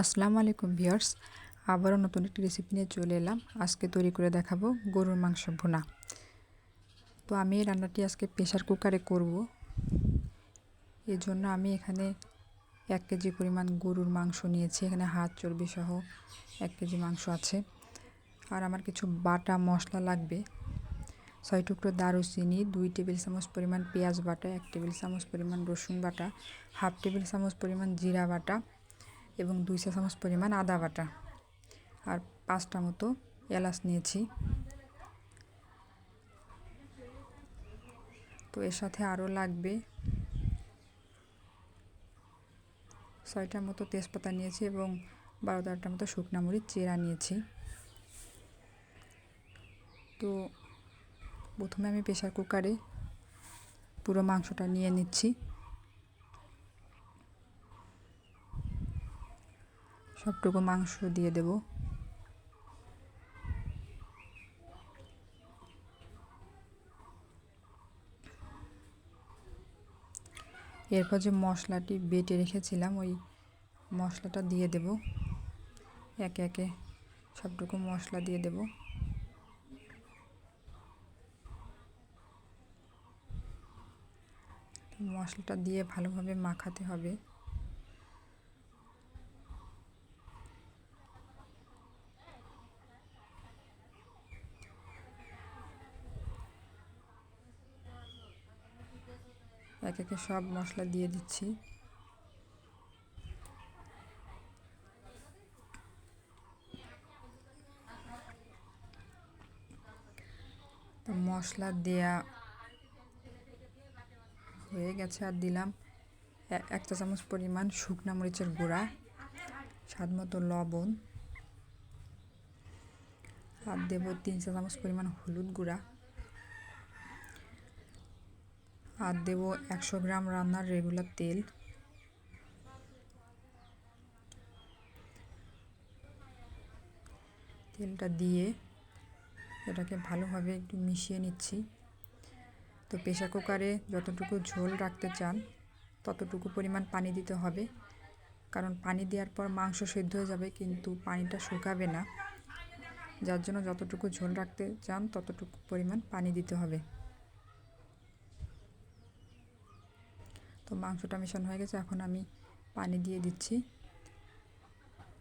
আসসালামু আলাইকুম ভিউয়ার্স, আবারও নতুন একটি রেসিপি নিয়ে চলে এলাম। আজকে তৈরি করে দেখাবো গরুর মাংস ভুনা। তো আমি এই রান্নাটি আজকে প্রেশার কুকারে করব। এর জন্য আমি এখানে এক কেজি পরিমাণ গরুর মাংস নিয়েছি। এখানে হাত চর্বি সহ এক কেজি মাংস আছে। আর আমার কিছু বাটা মশলা লাগবে। ছয় টুকরো দারুচিনি, দুই টেবিল চামচ পরিমাণ পেঁয়াজ বাটা, এক টেবিল চামচ পরিমাণ রসুন বাটা, হাফ টেবিল চামচ পরিমাণ জিরা বাটা এবং দুই চা চামচ পরিমাণ আদা বাটা আর পাঁচটা মতো এলাচ নিয়েছি। তো এর সাথে আরও লাগবে ছয়টার মতো তেজপাতা নিয়েছি এবং বারো তেরোটার মতো শুকনা মরিচ চেরা নিয়েছি। তো প্রথমে আমি প্রেশার কুকারে পুরো মাংসটা নিয়ে নিচ্ছি। সবটুকু মাংস দিয়ে দেব। এরপর যে মশলাটি বেটে রেখেছিলাম, ওই মশলাটা দিয়ে দেব। একে একে সবটুকু মশলা দিয়ে দেব। মশলাটা দিয়ে ভালোভাবে মাখাতে হবে। এক একে সব মশলা দিয়ে দিচ্ছি। তো মশলা দেয়া হয়ে গেছে আর দিলাম এক চা চামচ পরিমাণ শুকনা মরিচের গুঁড়া, স্বাদ মতো লবণ, আর দেবো তিন চা চামচ পরিমাণ হলুদ গুঁড়া। আর দেব, একশো গ্রাম রান্নার রেগুলার তেল। তেলটা দিয়ে এটাকে ভালোভাবে একটু মিশিয়ে নিচ্ছি। তো প্রেশার কুকারে যতটুকু ঝোল রাখতে চান, ততটুকু পরিমাণ পানি দিতে হবে। কারণ পানি দেওয়ার পর মাংস সেদ্ধ হয়ে যাবে, কিন্তু পানিটা শুকাবে না। যার জন্য যতটুকু ঝোল রাখতে চান, ততটুকু পরিমাণ পানি দিতে হবে। তো মাংসটা মেশানো হয়ে গেছে, এখন আমি পানি দিয়ে দিচ্ছি।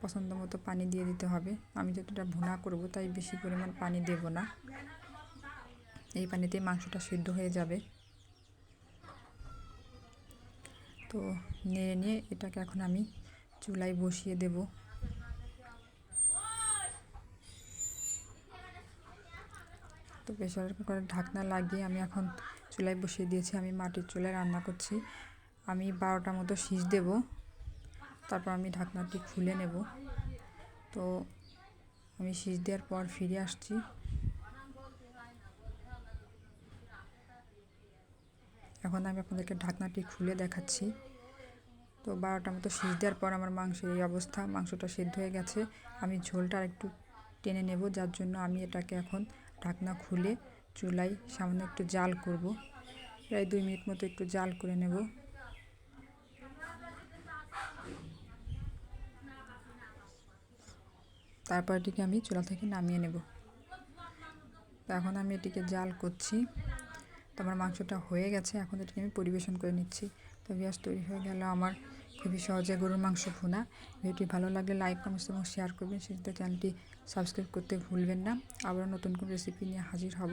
পছন্দ মতো পানি দিয়ে দিতে হবে। আমি যতটা ভুনা করব তাই বেশি পরিমাণ পানি দেব না। এই পানিতেই মাংসটা সিদ্ধ হয়ে যাবে। তো নেড়ে নিয়ে এটাকে এখন আমি চুলায় বসিয়ে দেব। তো প্রেশার কুকারের ঢাকনা লাগিয়ে আমি এখন চুলায় বসিয়ে দিয়েছি, আমি মাটির চুলায় রান্না করছি। আমি বারোটা মতো শীষ দেব, তারপর আমি ঢাকনাটি খুলে নেব। তো আমি শীষ দেওয়ার পর ফিরে আসছি। এখন আমি আপনাদেরকে ঢাকনাটি খুলে দেখাচ্ছি। তো বারোটা মতো শীষ দেওয়ার পর আমার মাংসের এই অবস্থা, মাংসটা সেদ্ধ হয়ে গেছে। আমি ঝোলটা একটু টেনে নেব, যার জন্য আমি এটাকে এখন ঢাকনা খুলে চুলায় সামান্য একটু জাল করব। প্রায় দুই মিনিট মতো একটু জাল করে নেব। তারপর এটিকে আমি চুলা থেকে নামিয়ে নেব। এখন আমি এটিকে জাল করছি। তো আমার মাংসটা হয়ে গেছে, এখন এটিকে আমি পরিবেশন করে নিচ্ছি। তো গ্যাস তৈরি হয়ে গেল আমার খুবই সহজে গরুর মাংস ভুনা। ভিডিওটি ভালো লাগলে লাইক, কমেন্টস এবং শেয়ার করবেন। সেটাতে চ্যানেলটি সাবস্ক্রাইব করতে ভুলবেন না। আবার নতুন কোনো রেসিপি নিয়ে হাজির হব।